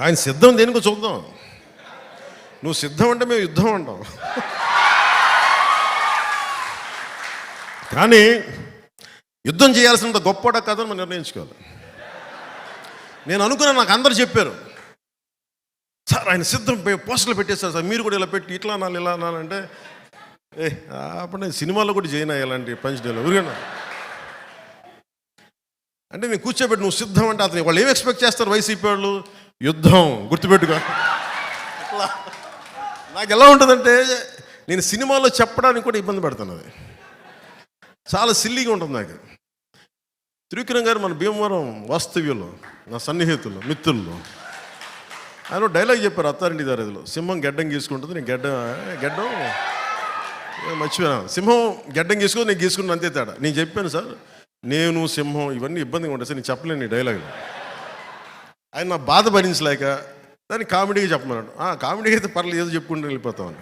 ఆయన సిద్ధం దేనికో చూద్దాం? నువ్వు సిద్ధం అంటే మేము యుద్ధం అంటాం. కానీ యుద్ధం చేయాల్సినంత గొప్పట కథను మనం నిర్ణయించుకోవాలి. నేను అనుకున్నా నాకు అందరు చెప్పారు. సార్ ఆయన సిద్ధం పోస్టులు పోస్టర్లు పెట్టేస్తారు సార్. మీరు కూడా ఇలా పెట్టి ఇట్లా అనాలి ఇలా అనాలంటే ఏ అప్పుడు నేను సినిమాలో కూడా చేయను ఇలాంటి పంచ్ డేలో ఊరికన్నా అంటే నేను కూర్చోబెట్టి నువ్వు సిద్ధం అంటే అతను వాళ్ళు ఏం ఎక్స్పెక్ట్ చేస్తారు? వైసీపీ వాళ్ళు? యుద్ధం గుర్తుపెట్టుకో. అట్లా నాకు ఎలా ఉంటుందంటే నేను సినిమాలో చెప్పడానికి కూడా ఇబ్బంది పడుతున్నాను అది చాలా సిల్లీగా ఉంటుంది నాకు. త్రివిక్రమ్ గారు మన భీమవరం వాస్తవ్యులు నా సన్నిహితులు మిత్రులు. ఆయన డైలాగ్ చెప్పారు అత్తారింటి దారిలో సింహం గెడ్డం గీసుకుంటుంది నేను గెడ్డ గెడ్డం? ఏ మర్చిపోయాను. సింహం గెడ్డం గీసుకుని నేను గీసుకున్నాను అంతే తేడా. నేను చెప్పాను సార్ నేను సింహం ఇవన్నీ ఇబ్బందిగా ఉంటాయి సార్ నేను చెప్పలేను ఈ డైలాగ్ ఆయన నా బాధ భరించలేక దాన్ని కామెడీగా చెప్పమన్నాడు. ఆ కామెడీ అయితే పర్లేదు ఏదో చెప్పుకుంటూ వెళ్ళిపోతామని.